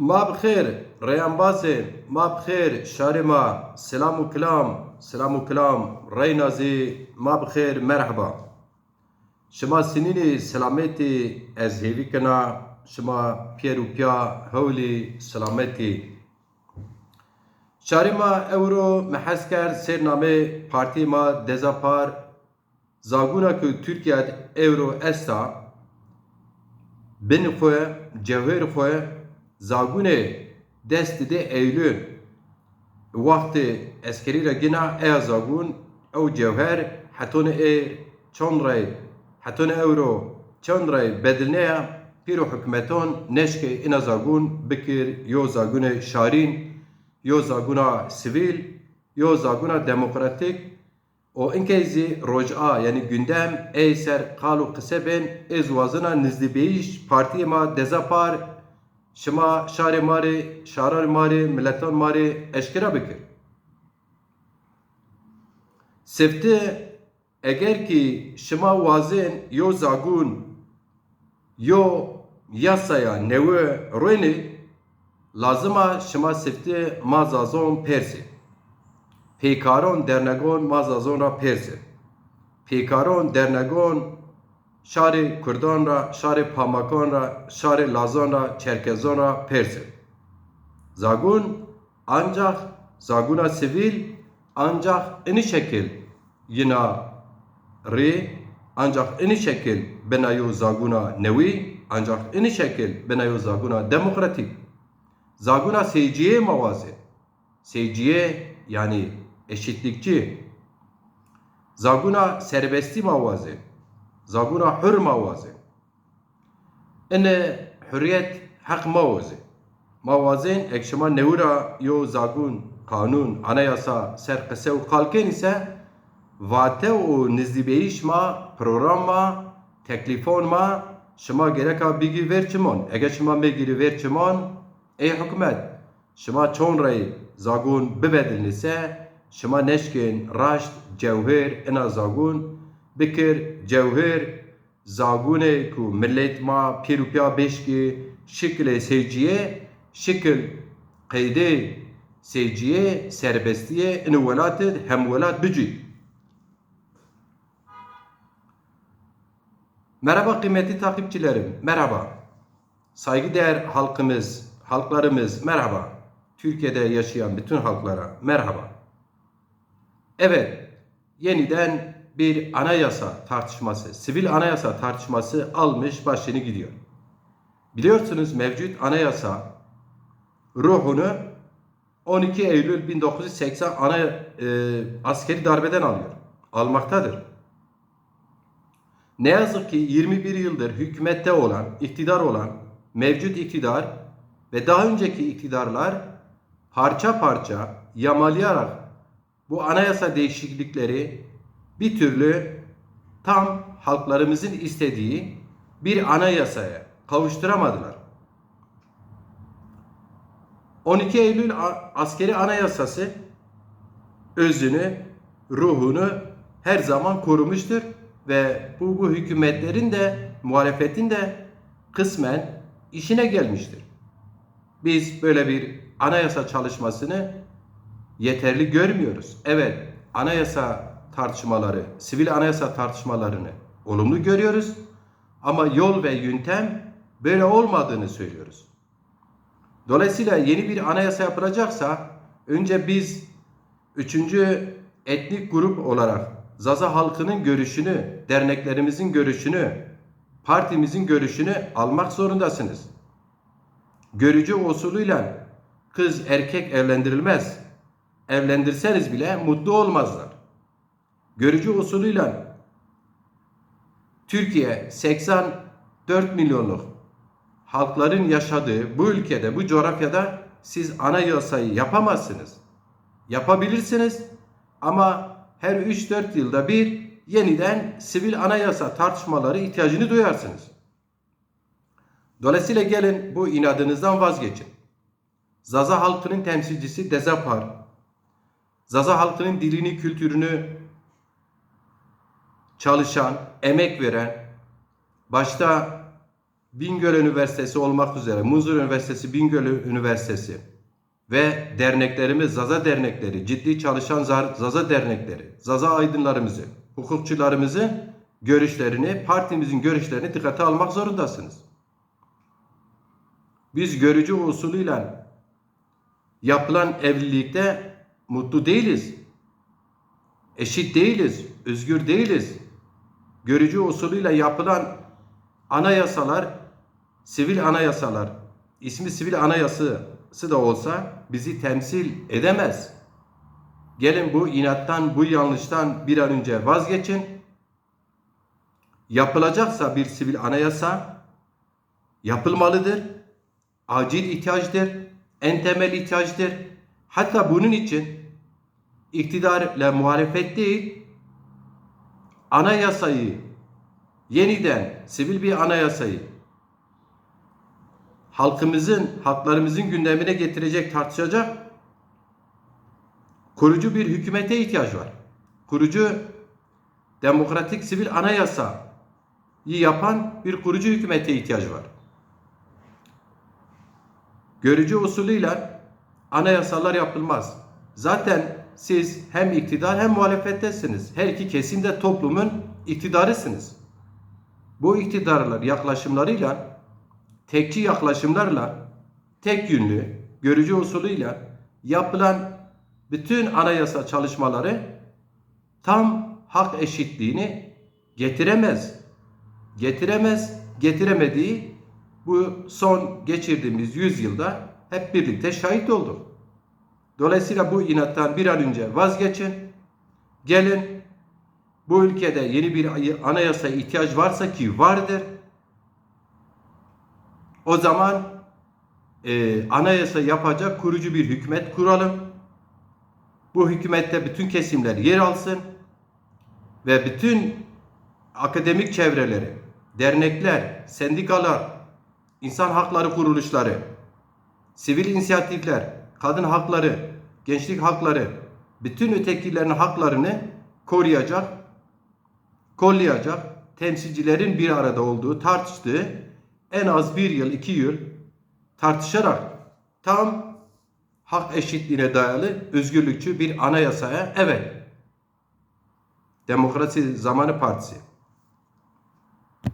Ma bxir, reyan basê, ma bxir, şarê ma, selam û kilam, selam merhaba. Şima sinînê selametê ez hêvî kina, şima piyer û piya hewlê selametê. Şarê ma dezapar zagûna ku Tirkiye ewro esta bin xwe cewher xwe زاگونه دست ده Eylül vakti eskeri re gina e zagun او جوهر حتون ای چون رای حتون اورو چون رای بدلنه پیرو حکمتون نشک اینا زاگون بکر یو زاگون شارین یو زاگونا سیویل یو زاگونا demokratik o inkezi roj'a yani gündem eyser kalu kıseben ez vazına nizdibeyiş partiye ma dezapar şima şare mari şarar mari milletan mari eşkira bikir. Sefte eğer ki şima vazin yo zagun yo yasaya newe royni lazıma şima sefte mazazon persi. Pekaron dernegon mazazon ra persi. Pekaron dernegon şari Kurdan ra, şari Pamakan ra, şari Lazan ra, Çerkezan ra persi. Zagun ancak Zaguna sivil ancak ini şekil yina ri ancak ini şekil benayo Zaguna nevi ancak ini şekil benayo Zaguna demokratik. Zaguna seyciye mavazi. Seyciye yani eşitlikçi. Zaguna serbesti mavazi. Zaguna hür mavazi. Ene hürriyet hak mavazi. Mavazin ekşima nevra yo zagun kanun anayasa serkese u kalken ise vate u nizdibeyiş ma program ma teklifon ma şima gereka bilgi ver çimon. Ege şima bilgi ver çimon ey hükümet şima çon rey zagun bibedilnise şima neşkin raşt cevher ena zagun bikir cevher zagune ku millet ma pirupya beşki şekle seyciye şekil qeyde seyciye serbestiye in velatid hem velat bici. Merhaba kıymetli takipçilerim. Merhaba. Saygıdeğer halkımız, halklarımız merhaba. Türkiye'de yaşayan bütün halklara merhaba. Evet, yeniden bir anayasa tartışması, sivil anayasa tartışması almış başını gidiyor. Biliyorsunuz mevcut anayasa ruhunu 12 Eylül 1980 ana e, askeri darbeden alıyor. Almaktadır. Ne yazık ki 21 yıldır hükümette olan, iktidar olan mevcut iktidar ve daha önceki iktidarlar parça parça yamalayarak bu anayasa değişiklikleri bir türlü tam halklarımızın istediği bir anayasaya kavuşturamadılar. 12 Eylül askeri anayasası özünü, ruhunu her zaman korumuştur ve bu, bu hükümetlerin de muhalefetin de kısmen işine gelmiştir. Biz böyle bir anayasa çalışmasını yeterli görmüyoruz. Evet, anayasa tartışmaları, sivil anayasa tartışmalarını olumlu görüyoruz ama yol ve yöntem böyle olmadığını söylüyoruz. Dolayısıyla yeni bir anayasa yapılacaksa önce biz üçüncü etnik grup olarak Zaza halkının görüşünü, derneklerimizin görüşünü, partimizin görüşünü almak zorundasınız. Görücü usulüyle kız erkek evlendirilmez. Evlendirseniz bile mutlu olmazlar. Görücü usulüyle Türkiye 84 milyonluk halkların yaşadığı bu ülkede, bu coğrafyada siz anayasayı yapamazsınız. Yapabilirsiniz ama her 3-4 yılda bir yeniden sivil anayasa tartışmaları ihtiyacını duyarsınız. Dolayısıyla gelin bu inadınızdan vazgeçin. Zaza halkının temsilcisi Dezapar, Zaza halkının dilini, kültürünü çalışan, emek veren, başta Bingöl Üniversitesi olmak üzere Muzur Üniversitesi, Bingöl Üniversitesi ve derneklerimiz, Zaza dernekleri, ciddi çalışan Zaza dernekleri, Zaza aydınlarımızı, hukukçularımızı görüşlerini, partimizin görüşlerini dikkate almak zorundasınız. Biz görücü usulüyle yapılan evlilikte mutlu değiliz. Eşit değiliz, özgür değiliz. Görücü usulüyle yapılan anayasalar, sivil anayasalar, ismi sivil anayasası da olsa bizi temsil edemez. Gelin bu inattan, bu yanlıştan bir an önce vazgeçin. Yapılacaksa bir sivil anayasa yapılmalıdır. Acil ihtiyaçtır. En temel ihtiyaçtır. Hatta bunun için iktidarla muhalefet değil, anayasayı yeniden sivil bir anayasayı halkımızın, haklarımızın gündemine getirecek, tartışacak kurucu bir hükümete ihtiyaç var. Kurucu demokratik sivil anayasayı yapan bir kurucu hükümete ihtiyaç var. Görücü usulüyle anayasalar yapılmaz. Zaten siz hem iktidar hem muhalefettesiniz. Her iki kesimde toplumun iktidarısınız. Bu iktidarlar yaklaşımlarıyla, tekçi yaklaşımlarla, tek yönlü, görücü usulüyle yapılan bütün anayasa çalışmaları tam hak eşitliğini getiremez. Getiremez, getiremediği bu son geçirdiğimiz yüzyılda hep birlikte şahit olduk. Dolayısıyla bu inattan bir an önce vazgeçin. Gelin bu ülkede yeni bir anayasaya ihtiyaç varsa ki vardır. O zaman e, anayasa yapacak kurucu bir hükümet kuralım. Bu hükümette bütün kesimler yer alsın ve bütün akademik çevreleri, dernekler, sendikalar, insan hakları kuruluşları, sivil inisiyatifler, kadın hakları, gençlik hakları, bütün ötekilerin haklarını koruyacak, kollayacak temsilcilerin bir arada olduğu, tartıştığı en az bir yıl, iki yıl tartışarak tam hak eşitliğine dayalı özgürlükçü bir anayasaya evet Demokrasi Zamanı Partisi